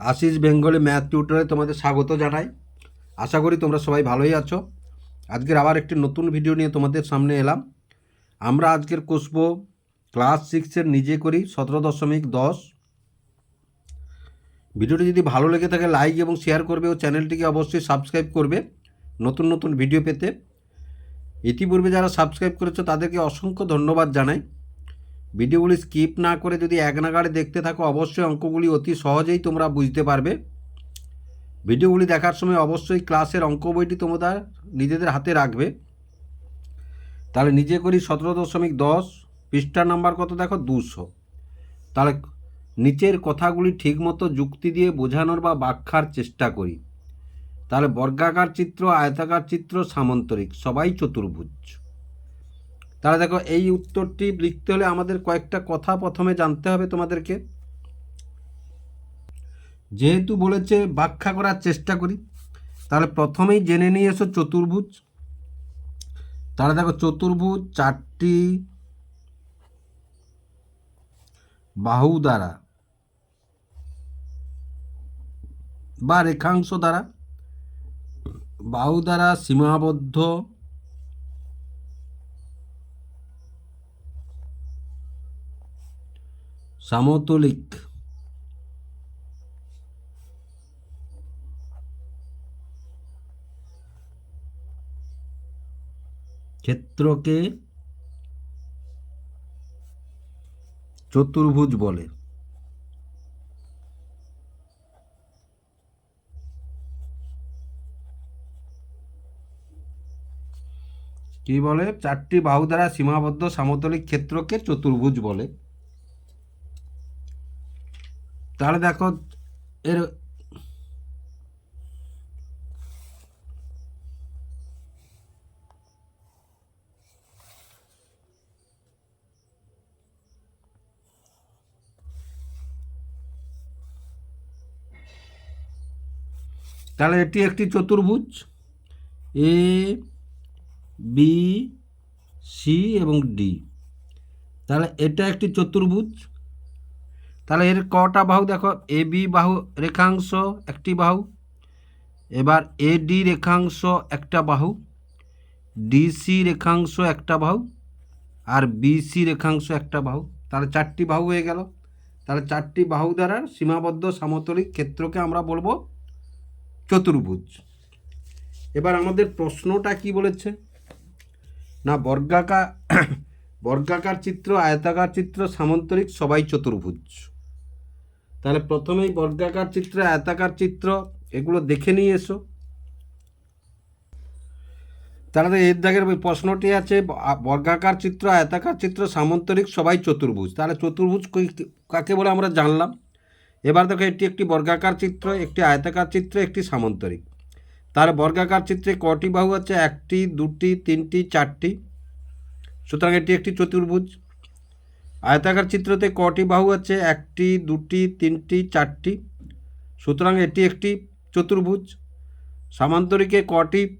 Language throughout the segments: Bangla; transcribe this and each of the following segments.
আশিস বেঙ্গলি ম্যাথ টিউটরে তোমাদের স্বাগত জানাই। আশা করি তোমরা সবাই ভালোই আছো। আজকের আবার একটি নতুন ভিডিও নিয়ে তোমাদের সামনে এলাম। আমরা আজকের কষব ক্লাস সিক্সের নিজে করি, সতেরো দশমিক দশ। ভিডিওটি যদি ভালো লেগে থাকে লাইক এবং শেয়ার করবে ও চ্যানেলটিকে অবশ্যই সাবস্ক্রাইব করবে নতুন নতুন ভিডিও পেতে। ইতিপূর্বে যারা সাবস্ক্রাইব করেছ, তাদেরকে অসংখ্য ধন্যবাদ জানাই। ভিডিওগুলি স্কিপ না করে যদি এক নাগাড়ে দেখতে থাকো, অবশ্যই অঙ্কগুলি অতি সহজেই তোমরা বুঝতে পারবে। ভিডিওগুলি দেখার সময় অবশ্যই ক্লাসের অঙ্ক বইটি তোমরা নিজেদের হাতে রাখবে। তাহলে নিজে করি সতেরো দশমিক দশ পৃষ্ঠা নাম্বার কত দেখো? দুশো। তাহলে নিচের কথাগুলি ঠিকমতো যুক্তি দিয়ে বোঝানোর বা ব্যাখ্যার চেষ্টা করি। তাহলে বর্গাকার চিত্র, আয়তাকার চিত্র, সামন্তরিক, সবাই চতুর্ভুজ। তাহলে দেখো, এই উত্তরটি লিখতে হলে আমাদের কয়েকটা কথা প্রথমে জানতে হবে তোমাদেরকে। যেহেতু বলেছে ব্যাখ্যা করার চেষ্টা করি, তাহলে প্রথমেই জেনে নিয়ে এসো চতুর্ভুজ। তাহলে দেখো, চতুর্ভুজ চারটি বাহু দ্বারা বা রেখাংশ দ্বারা, বাহু দ্বারা সীমাবদ্ধ সমতলিক ক্ষেত্রকে চতুর্ভুজ বলে। কি বলে? চারটি বাহু দ্বারা সীমাবদ্ধ সামতলিক ক্ষেত্রকে চতুর্ভুজ বলে। তাহলে দেখো, এর তাহলে এটি একটি চতুর্ভুজ। এ, বি, সি এবং ডি। তাহলে এটা একটি চতুর্ভুজ। তাহলে এর কটা বাহু দেখো? এ বি বাহু রেখাংশ একটি বাহু, এবার এ ডি রেখাংশ একটা বাহু ডিসি রেখাংশ একটা বাহু, আর বিসি রেখাংশ একটা বাহু। তাহলে চারটি বাহু হয়ে গেল। তাহলে চারটি বাহু দ্বারা সীমাবদ্ধ সমতলিক ক্ষেত্রকে আমরা বলব চতুর্ভুজ। এবার আমাদের প্রশ্নটা কি বলেছে? না, বর্গাকার বর্গাকার চিত্র, আয়তাকার চিত্র, সামন্তরিক সবাই চতুর্ভুজ। তাহলে প্রথমেই বর্গাকার চিত্র, আয়তাকার চিত্র, এগুলো দেখে নিয়ে এসো। তাহলে এর দাগের প্রশ্নটি আছে, বর্গাকার চিত্র, আয়তাকার চিত্র, সামন্তরিক, সবাই চতুর্ভুজ। তাহলে চতুর্ভুজ কাকে বলে আমরা জানলাম? এবার দেখো, এটি একটি বর্গাকার চিত্র, একটি আয়তাকার চিত্র, একটি সামন্তরিক। তার বর্গাকার চিত্রে কটি বাহু আছে? একটি, দুটি, তিনটি, চারটি। সুতরাং এটি একটি চতুর্ভুজ। আয়তাকার চিত্রতে কটি বাহু আছে? একটি, দুটি, তিনটি, চারটি। সুতরাং এটি একটি চতুর্ভুজ। সামান্তরিকে কটি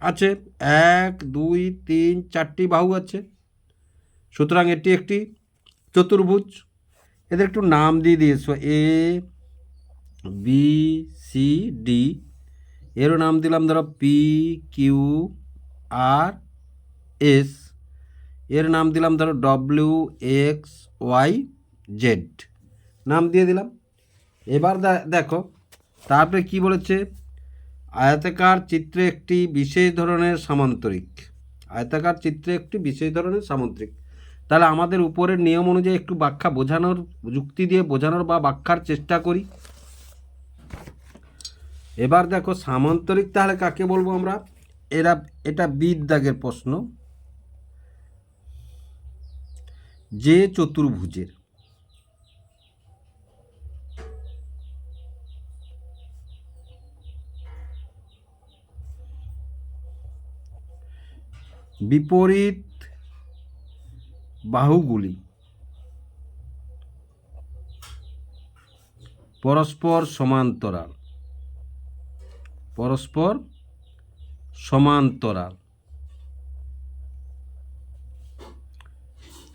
আছে? এক, দুই, তিন, চারটি বাহু আছে। সুতরাং এটি একটি চতুর্ভুজ। এদের একটু নাম দিয়ে দিয়েছ। A, B, C, D. এরও নাম দিলাম ধরো পি, কিউ, আর, এস। এর নাম দিলাম ধরো ডব্লিউ এক্স ওয়াই জেড নাম দিয়ে দিলাম। এবার দেখো, তারপরে কি বলেছে? আয়তাকার চিত্রে একটি বিশেষ ধরনের সামান্তরিক। আয়তাকার চিত্রে একটি বিশেষ ধরনের সামান্তরিক। তাহলে আমাদের উপরের নিয়ম অনুযায়ী একটু ব্যাখ্যা বোঝানোর, যুক্তি দিয়ে বোঝানোর বা ব্যাখ্যার চেষ্টা করি। এবার দেখো, সামান্তরিক তাহলে কাকে বলব আমরা? এরা, এটা বিদ্যাগের প্রশ্ন। যে চতুর্ভুজের। বিপরীত বাহুগুলি পরস্পর সমান্তরাল। পরস্পর সমান্তরাল।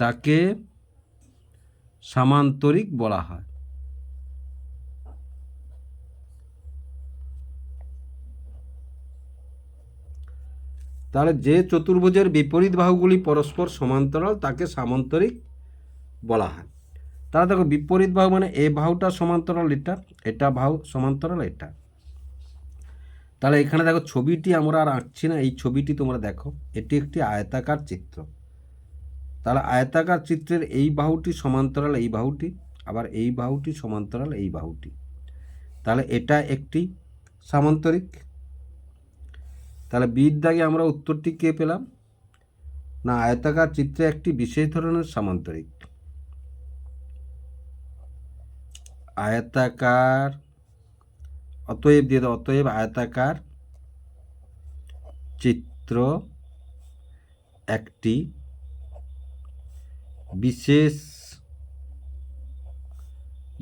তাকে সামান্তরিক বলা হয়। তাহলে যে চতুর্ভুজের বিপরীত বাহুগুলি পরস্পর সমান্তরাল, তাকে সামান্তরিক বলা হয়। তাহলে দেখো, বিপরীত বাহু মানে এ বাহুটা সমান্তরাল এটা এটা বাহু সমান্তরাল এটা। তাহলে এখানে দেখো, ছবিটি আমরা আর আঁকছি না, এই ছবিটি তোমরা দেখো। এটি একটি আয়তাকার চিত্র। তাহলে আয়তাকার চিত্রের এই বাহুটি সমান্তরাল এই বাহুটি, আবার এই বাহুটি সমান্তরাল এই বাহুটি। তাহলে এটা একটি সামান্তরিক। তাহলে বির দাগে আমরা উত্তরটি কে পেলাম? না, আয়তাকার চিত্রে একটি বিশেষ ধরনের সামান্তরিক। আয়তাকার, অতএব দিয়ে অতএব আয়তাকার চিত্র একটি বিশেষ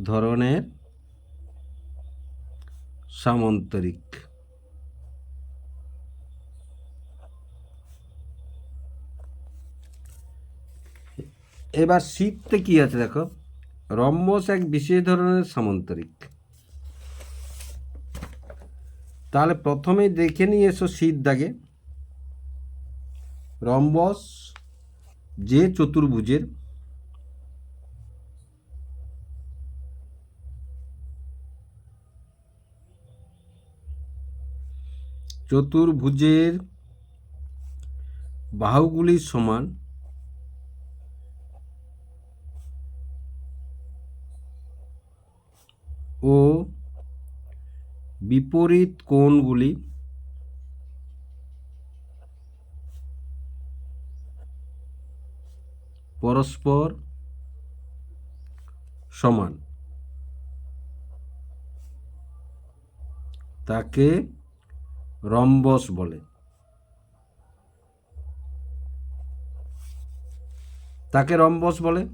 ধরনের সামান্তরিক। এবার শীততে কি আছে দেখো? রম্বস এক বিশেষ ধরনের সামান্তরিক। তাহলে প্রথমেই দেখে নিয়ে এসো শীত দাগে। রম্বস যে চতুর্ভুজের চতুর্ভুজের বাহুগুলি সমান ও বিপরীত কোণগুলি পরস্পর সমান। তাকে রম্বস বলে। তাকে রম্বস বলে।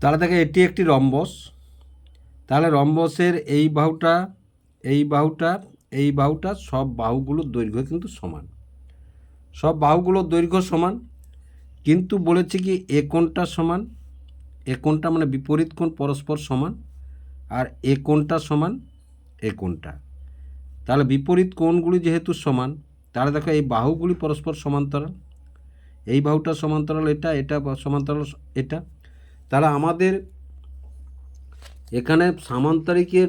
তাহলে দেখে এটি একটি রম্বস। তাহলে রম্বসের এই বাহুটা এই বাহুটা এই বাহুটা সব বাহুগুলোর দৈর্ঘ্য কিন্তু সমান। সব বাহুগুলোর দৈর্ঘ্য সমান, কিন্তু বলেছে কি, এ কোণটা সমান, এ কোণটা মানে বিপরীত কোণ পরস্পর সমান, আর এ কোণটা সমান, এ কোণটা। তাহলে বিপরীত কোণগুলি যেহেতু সমান, তাহলে দেখো এই বাহুগুলি পরস্পর সমান্তরাল। এই বাহুটা সমান্তরাল এটা এটা সমান্তরাল এটা। তাহলে আমাদের এখানে সামান্তরিকের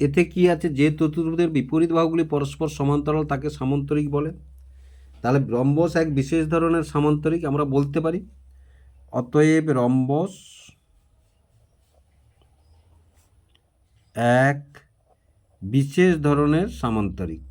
এতে কি আছে? যে চতুর্ভুজের বিপরীত বাহুগুলি পরস্পর সমান্তরাল তাকে সামান্তরিক বলে। তাহলে রম্বস এক বিশেষ ধরনের সামান্তরিক, আমরা বলতে পারি। অতএব রম্বস এক বিশেষ ধরনের সামান্তরিক।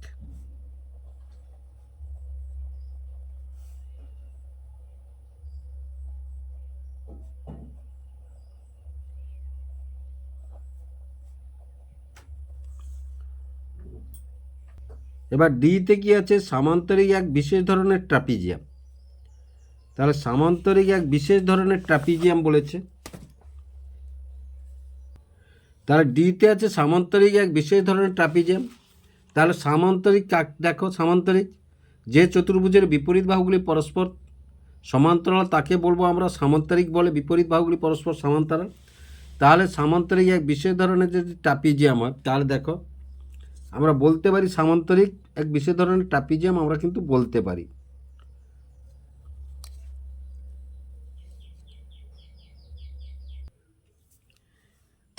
এবার ডিতে কি আছে? সামান্তরিক এক বিশেষ ধরনের ট্রাপিজিয়াম। তাহলে সামান্তরিক এক বিশেষ ধরনের ট্রাপিজিয়াম বলেছে। তাহলে ডিতে আছে সামান্তরিক এক বিশেষ ধরনের ট্রাপিজিয়াম তাহলে সামান্তরিক কাক- দেখো সামান্তরিক। যে চতুর্ভুজের বিপরীত বাহুগুলি পরস্পর সমান্তরাল, তাকে বলব আমরা সামান্তরিক বলে, বিপরীত বাহুগুলি পরস্পর সমান্তরাল। তাহলে সামান্তরিক এক বিশেষ ধরনের যদি ট্রাপিজিয়াম হয়, তাহলে দেখো, আমরা বলতে পারি সামান্তরিক এক বিশেষ ধরনের ট্রাপিজিয়াম, আমরা কিন্তু বলতে পারি।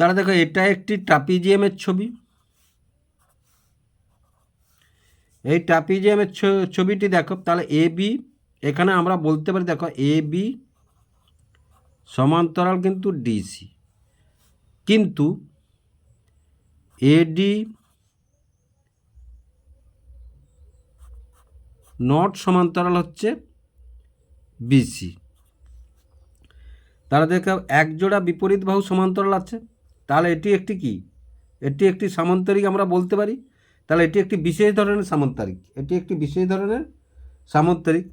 তাহলে দেখো, এটা একটি ট্রাপিজিয়ামের ছবি। এই ট্রাপিজিয়ামের ছবিটি দেখো, তাহলে এ বি, এখানে আমরা বলতে পারি দেখো, এ বি সমান্তরাল কিন্তু ডিসি কিন্তু এডি নট সমান্তরাল হচ্ছে বিসি তারা দেখো, এক জোড়া বিপরীত বাহু সমান্তরাল আছে। তাহলে এটি একটি কি? এটি একটি সামান্তরিক আমরা বলতে পারি। তাহলে এটি একটি বিশেষ ধরনের সামান্তরিক এটি একটি বিশেষ ধরনের সামান্তরিক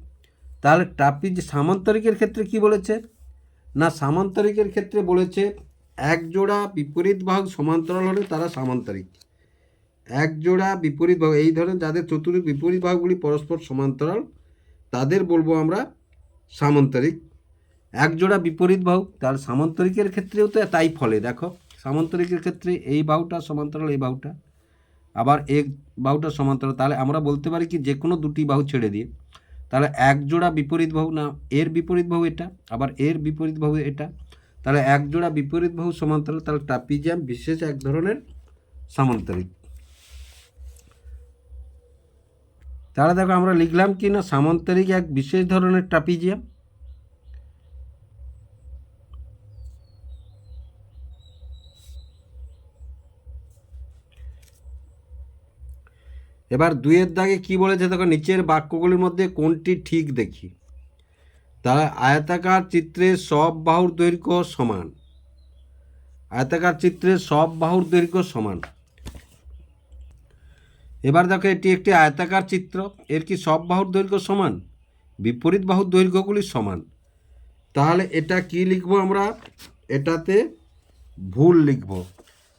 তাহলে ট্রাপিজ সামান্তরিকের ক্ষেত্রে কি বলেছে? না সামান্তরিকের ক্ষেত্রে বলেছে এক জোড়া বিপরীত বাহু সমান্তরাল হলে তারা সামান্তরিক এক জোড়া বিপরীত বাহু এই ধরনের যাদের চতুর্থ বিপরীত ভাগগুলি পরস্পর সমান্তরাল, তাদের বলব আমরা সামান্তরিক এক জোড়া বিপরীত বাহু তাহলে সামান্তরিকের ক্ষেত্রেও তো তাই ফলে, দেখো। সামান্তরিকের ক্ষেত্রে এই বাহুটা সমান্তরাল, এই বাহুটা। আবার এক বাহুটা সমান্তরাল, তাহলে আমরা বলতে পারি কি যে কোনো দুটি বাহু ছেড়ে দিয়ে, তাহলে এক জোড়া বিপরীত বাহু না, এর বিপরীত বাহু এটা, আবার এর বিপরীত বাহু এটা, তাহলে এক জোড়া বিপরীত বাহু সমান্তরাল, তাহলে ট্রাপিজিয়াম বিশেষ এক ধরনের সামান্তরিক। তাহলে দেখো আমরা লিখলাম কি না, সামান্তরিক এক বিশেষ ধরনের ট্রাপিজিয়াম এবার দুইয়ের দাগে কি বলেছে দেখো, নিচের বাক্যগুলির মধ্যে কোনটি ঠিক দেখি। তাহলে আয়তাকার চিত্রে সব বাহুর দৈর্ঘ্য সমান। আয়তাকার চিত্রে সব বাহুর দৈর্ঘ্য সমান। এবার দেখো, এটি একটি আয়তাকার চিত্র, এর কি সব বাহুর দৈর্ঘ্য সমান? বিপরীত বাহুর দৈর্ঘ্যগুলি সমান। তাহলে এটা কি লিখব আমরা? এটাতে ভুল লিখব।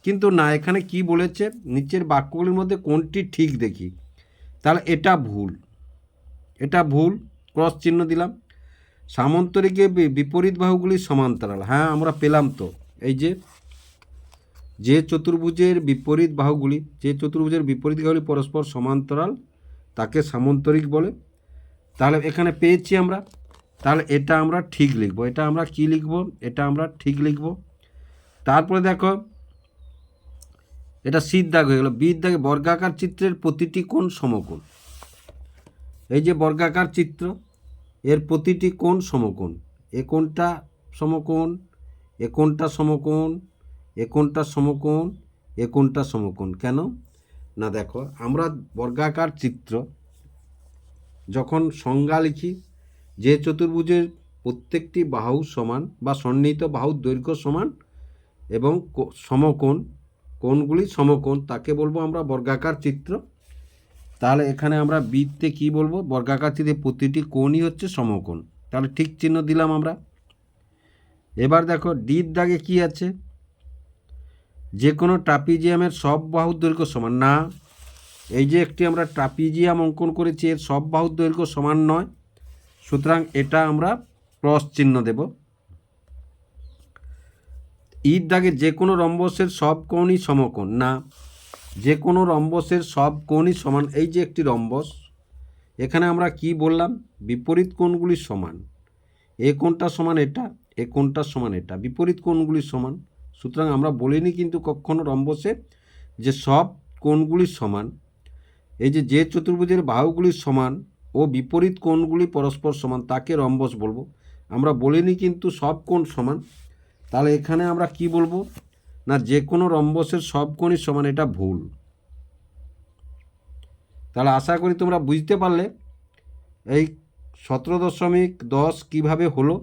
কিন্তু না, এখানে কি বলেছে? নিচের বাক্যগুলির মধ্যে কোনটি ঠিক দেখি। তাহলে এটা ভুল। এটা ভুল, ক্রস চিহ্ন দিলাম। সামন্তরিকে বিপরীত বাহুগুলি সমান্তরাল। হ্যাঁ আমরা পেলাম তো। এই যে যে চতুর্ভুজের বিপরীত বাহুগুলি, যে চতুর্ভুজের বিপরীত বাহুগুলি পরস্পর সমান্তরাল, তাকে সামন্তরিক বলে। তাহলে এখানে পেয়েছি আমরা। তাহলে এটা আমরা ঠিক লিখব। এটা আমরা কি লিখব? এটা আমরা ঠিক লিখব। তারপরে দেখো এটা সিদ্ধ দাগ হয়ে গেল। বির দাগে বর্গাকার চিত্রের প্রতিটি কোণ সমকোণ। এই যে বর্গাকার চিত্র, এর প্রতিটি কোণ সমকোণ। এ কোণটা সমকোণ, এ কোণটা সমকোণ, এ কোণটা সমকোণ, এ কোণটা সমকোণ। কেন? না, দেখো, আমরা বর্গাকার চিত্র যখন সংজ্ঞা লিখি, যে চতুর্ভুজের প্রত্যেকটি বাহু সমান বা সন্নিহিত বাহুর দৈর্ঘ্য সমান এবং সমকোণ কোণগুলি সমকোণ, তাকে বলব আমরা বর্গাকার চিত্র। তাহলে এখানে আমরা বৃত্তে কি বলব? বর্গাকার চিত্রে প্রতিটি কোণই হচ্ছে সমকোণ। তাহলে ঠিক চিহ্ন দিলাম আমরা। এবার দেখো, ডির দাগে কি আছে? যে কোনো ট্রাপিজিয়ামের সব বাহুর দৈর্ঘ্য সমান। না, এই যে একটি আমরা ট্রাপিজিয়াম অঙ্কন করেছি, এর সব বাহুর দৈর্ঘ্য সমান নয়। সুতরাং এটা আমরা ক্রস চিহ্ন দেব। ঈদ দাগে যে কোনো রম্বসের সব কোণই সমকোণ। না, যে কোনো রম্বসের সব কোণই সমান। এই যে একটি রম্বস, এখানে আমরা কি বললাম? বিপরীত কোণগুলি সমান। এ কোণটা সমান এটা, এ কোণটা সমান এটা। বিপরীত কোণগুলি সমান। সুতরাং আমরা বলিনি কিন্তু কখনো রম্বসে যে সব কোণগুলি সমান। এই যে যে চতুর্ভুজের বাহুগুলি সমান ও বিপরীত কোণগুলি পরস্পর সমান, তাকে রম্বস বলব। আমরা বলিনি কিন্তু সব কোণ সমান। তাহলে এখানে আমরা কি বলব? না যে কোনো রম্বসের সব কোণই সমান, এটা ভুল। তাহলে আশা করি তোমরা বুঝতে পারলে এই সতেরো দশমিক দশ কীভাবে হলো?